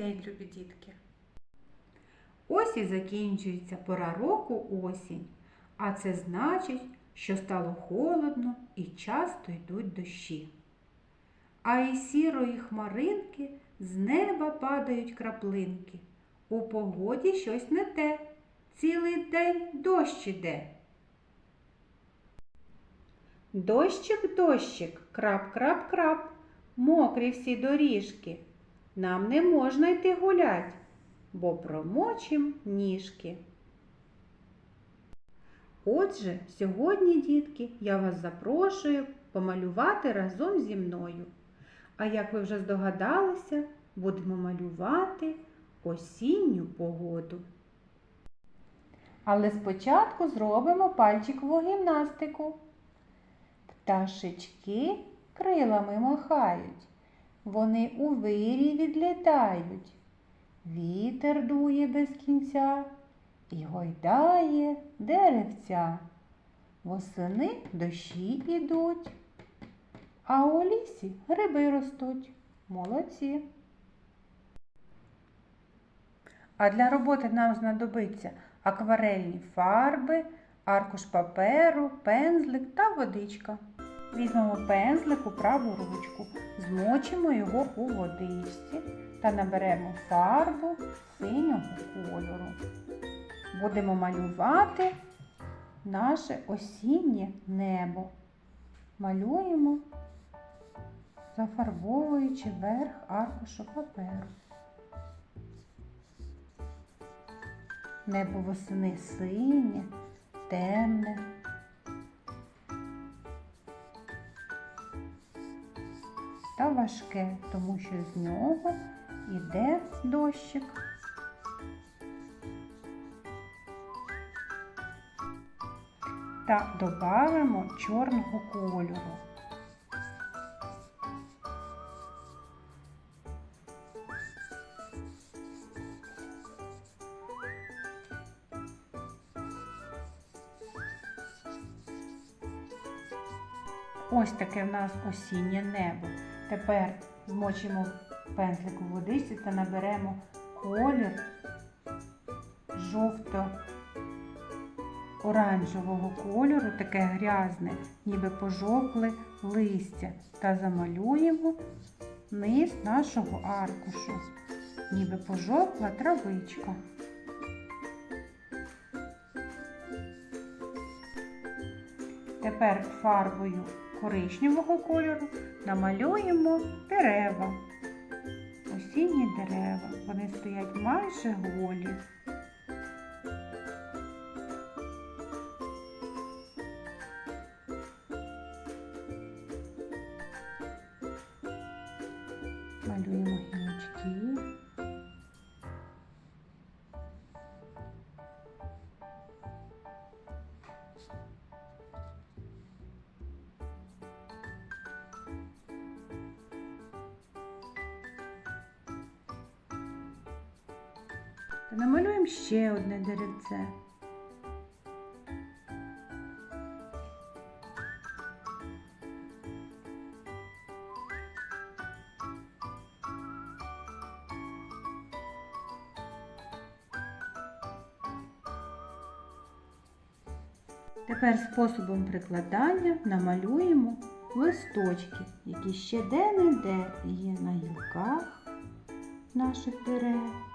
день, любі дітки! Ось і закінчується пора року осінь, а це значить, що стало холодно і часто йдуть дощі. А із сірої хмаринки з неба падають краплинки. У погоді щось не те. Цілий день дощ іде. Дощик, дощик, крап-крап-крап, мокрі всі доріжки. Нам не можна йти гулять, бо промочим ніжки. Отже, сьогодні, дітки, я вас запрошую помалювати разом зі мною. А як ви вже здогадалися, будемо малювати осінню погоду. Але спочатку зробимо пальчикову гімнастику. Пташечки крилами махають, вони у вирі відлітають. Вітер дує без кінця і гойдає деревця. Восени дощі ідуть, а у лісі гриби ростуть. Молодці. А для роботи нам знадобиться акварельні фарби, аркуш паперу, пензлик та водичка. Візьмемо пензлик у праву ручку, змочимо його у водичці та наберемо фарбу синього кольору. Будемо малювати наше осіннє небо. Малюємо, зафарбовуючи верх аркушу паперу. Небо восени синє, темне. Та важке, тому що з нього йде дощик. Та додамо чорного кольору. Ось таке в нас осіннє небо. Тепер змочимо пензлик у водичці та наберемо колір жовто-оранжевого кольору, таке грязне, ніби пожовкле листя, та замалюємо низ нашого аркушу, ніби пожовкла травичка. Тепер фарбою коричневого кольору намалюємо дерева. Осінні дерева. Вони стоять майже голі. Малюємо Та намалюємо ще одне деревце. Тепер способом прикладання намалюємо листочки, які ще де-не-де є на гілках наших дерев.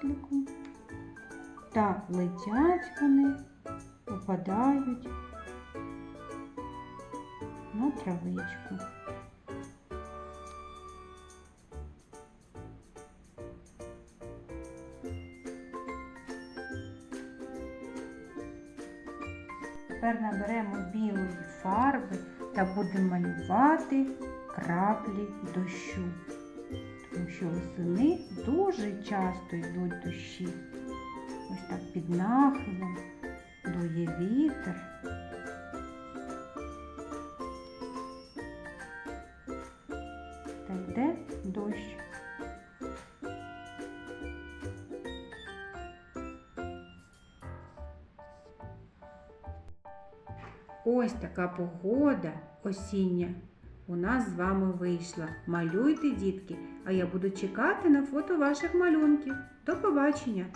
Пензликом. Так летять вони, попадають на травичку. Тепер наберемо білої фарби та будемо малювати краплі дощу тому що восени дуже часто йдуть дощі. Ось так під нахилом дує вітер. Та йде дощ. Ось така погода осіння у нас з вами вийшла. Малюйте, дітки, а я буду чекати на фото ваших малюнків. До побачення!